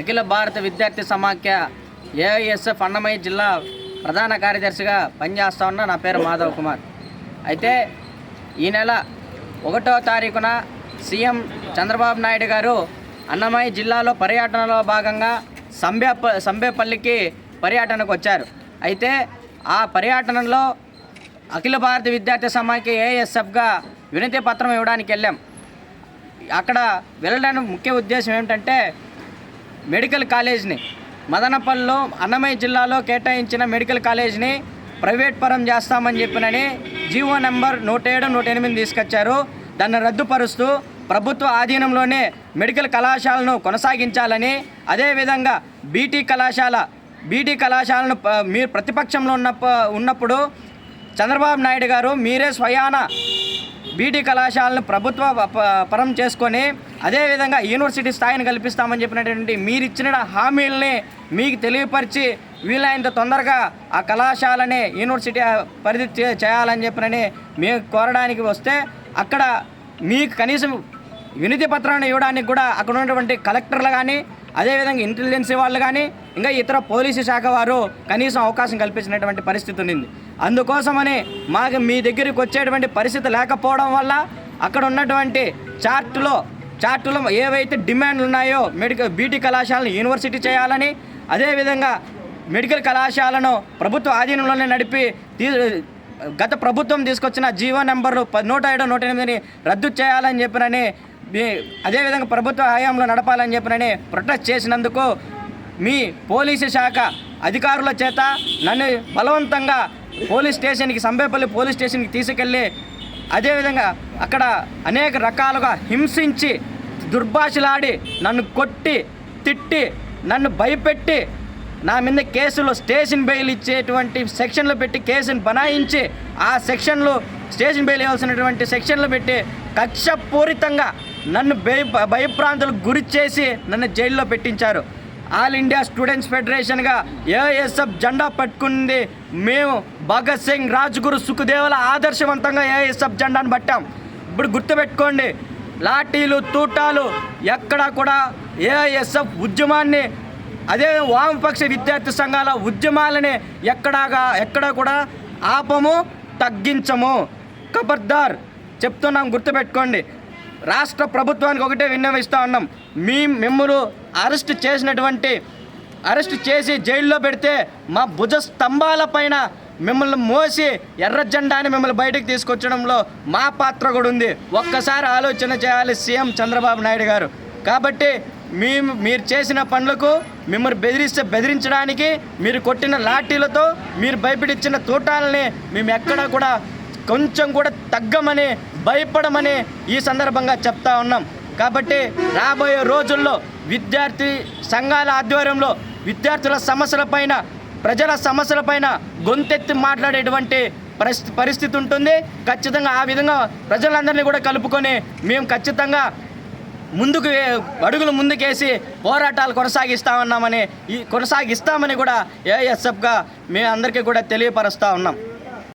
అఖిల భారత విద్యార్థి సమాఖ్య ఏఐఎస్ఎఫ్ అన్నమయ్య జిల్లా ప్రధాన కార్యదర్శిగా పనిచేస్తా ఉన్న నా పేరు మాధవ్ కుమార్. అయితే ఈ నెల ఒకటో తారీఖున సీఎం చంద్రబాబు నాయుడు గారు అన్నమయ్య జిల్లాలో పర్యటనలో భాగంగా సంబేప సంబేపల్లికి పర్యటనకు వచ్చారు. అయితే ఆ పర్యటనలో అఖిల భారత విద్యార్థి సమాఖ్య ఏఎస్ఎఫ్గా వినతి పత్రం ఇవ్వడానికి వెళ్ళాం. అక్కడ వెళ్ళడానికి ముఖ్య ఉద్దేశం ఏమిటంటే మెడికల్ కాలేజ్ని. మదనపల్లిలో అన్నమయ్య జిల్లాలో కేటాయించిన మెడికల్ కాలేజ్ని ప్రైవేట్ పరం చేస్తామని చెప్పినని జీవో నెంబర్ నూట ఏడు నూట ఎనిమిది తీసుకొచ్చారు. దాన్ని రద్దుపరుస్తూ ప్రభుత్వ ఆధీనంలోనే మెడికల్ కళాశాలను కొనసాగించాలని అదేవిధంగా బీటీ కళాశాల బీటీ కళాశాలను మీరు ప్రతిపక్షంలో ఉన్నప్ప ఉన్నప్పుడు చంద్రబాబు నాయుడు గారు మీరే స్వయాన బీటీ కళాశాలను ప్రభుత్వ ప- ప- పరం చేసుకొని అదేవిధంగా యూనివర్సిటీ స్థాయిని కల్పిస్తామని చెప్పినటువంటి మీరు ఇచ్చిన హామీలని మీకు తెలియపరిచి వీలైనంత తొందరగా ఆ కళాశాలని యూనివర్సిటీ పరిధి చే- చేయాలని చెప్పినని మేము కోరడానికి వస్తే అక్కడ మీకు కనీసం వినతి పత్రాన్ని ఇవ్వడానికి కూడా అక్కడ ఉన్నటువంటి కలెక్టర్లు కానీ అదేవిధంగా ఇంటెలిజెన్సీ వాళ్ళు కానీ ఇంకా ఇతర పోలీసు శాఖ వారు కనీసం అవకాశం కల్పించినటువంటి పరిస్థితి ఉంది అందుకోసమని మాకు మీ దగ్గరికి వచ్చేటువంటి పరిస్థితి లేకపోవడం వల్ల అక్కడ ఉన్నటువంటి చార్ట్లో చార్టులో ఏవైతే డిమాండ్లు ఉన్నాయో మెడికల్ బీటీ కళాశాలను యూనివర్సిటీ చేయాలని అదేవిధంగా మెడికల్ కళాశాలను ప్రభుత్వ ఆధీనంలోనే నడిపి తీ గత ప్రభుత్వం తీసుకొచ్చిన జీవో నెంబర్లు ప- నూట ఏడు నూట ఎనిమిదిని రద్దు చేయాలని చెప్పినని అదేవిధంగా ప్రభుత్వ హయాంలో నడపాలని చెప్పినని ప్రొటెస్ట్ చేసినందుకు మీ పోలీసు శాఖ అధికారుల చేత నన్ను బలవంతంగా పోలీస్ స్టేషన్కి సంబేపల్లి పోలీస్ స్టేషన్కి తీసుకెళ్ళి అదేవిధంగా అక్కడ అనేక రకాలుగా హింసించి దుర్భాషలాడి నన్ను కొట్టి తిట్టి నన్ను భయపెట్టి నా మీద కేసులో స్టేషన్ బెయిల్ ఇచ్చేటువంటి సెక్షన్లు పెట్టి కేసును బనాయించి ఆ సెక్షన్లో స్టేషన్ బెయిల్ ఇవ్వాల్సినటువంటి సెక్షన్లు పెట్టి కక్షపూరితంగా నన్ను భయ భయప్రాంతులకు గురి చేసి నన్ను జైల్లో పెట్టించారు. ఆల్ ఇండియా స్టూడెంట్స్ ఫెడరేషన్గా ఏఎస్ఎఫ్ జెండా పట్టుకుంది. మేము భగత్ సింగ్ రాజ్గురు సుఖదేవుల ఆదర్శవంతంగా ఏఎస్ఎఫ్ జెండాను పట్టాం. ఇప్పుడు గుర్తుపెట్టుకోండి లాఠీలు తూటాలు ఎక్కడా కూడా ఏఎస్ఎఫ్ ఉద్యమాన్ని అదే వామపక్ష విద్యార్థి సంఘాల ఉద్యమాలని ఎక్కడాగా ఎక్కడ కూడా ఆపము తగ్గించము. ఖబర్దార్ చెప్తున్నాం గుర్తుపెట్టుకోండి. రాష్ట్ర ప్రభుత్వానికి ఒకటే విన్నవిస్తూ ఉన్నాం. మీ మిమ్మల్ని అరెస్ట్ చేసినటువంటి అరెస్ట్ చేసి జైల్లో పెడితే మా భుజ స్తంభాల పైన మిమ్మల్ని మోసి ఎర్ర జెండాని మిమ్మల్ని బయటకు తీసుకొచ్చడంలో మా పాత్ర కూడా ఉంది. ఒక్కసారి ఆలోచన చేయాలి సీఎం చంద్రబాబు నాయుడు గారు. కాబట్టి మీ మీరు చేసిన పనులకు మిమ్మల్ని బెదిరిస్తే బెదిరించడానికి మీరు కొట్టిన లాఠీలతో మీరు భయపడిచ్చిన తూటాలని మేము ఎక్కడా కూడా కొంచెం కూడా తగ్గమని భయపడమని ఈ సందర్భంగా చెప్తా ఉన్నాం. కాబట్టి రాబోయే రోజుల్లో విద్యార్థి సంఘాల ఆధ్వర్యంలో విద్యార్థుల సమస్యలపైన ప్రజల సమస్యలపైన గొంతెత్తి మాట్లాడేటువంటి పరిస్థితి పరిస్థితి ఉంటుంది. ఖచ్చితంగా ఆ విధంగా ప్రజలందరినీ కూడా కలుపుకొని మేము ఖచ్చితంగా ముందుకు వే- అడుగులు ముందుకేసి పోరాటాలు కొనసాగిస్తా ఉన్నామని ఈ కొనసాగిస్తామని కూడా ఏఎస్ఎఫ్గా మేము అందరికీ కూడా తెలియపరుస్తూ ఉన్నాం.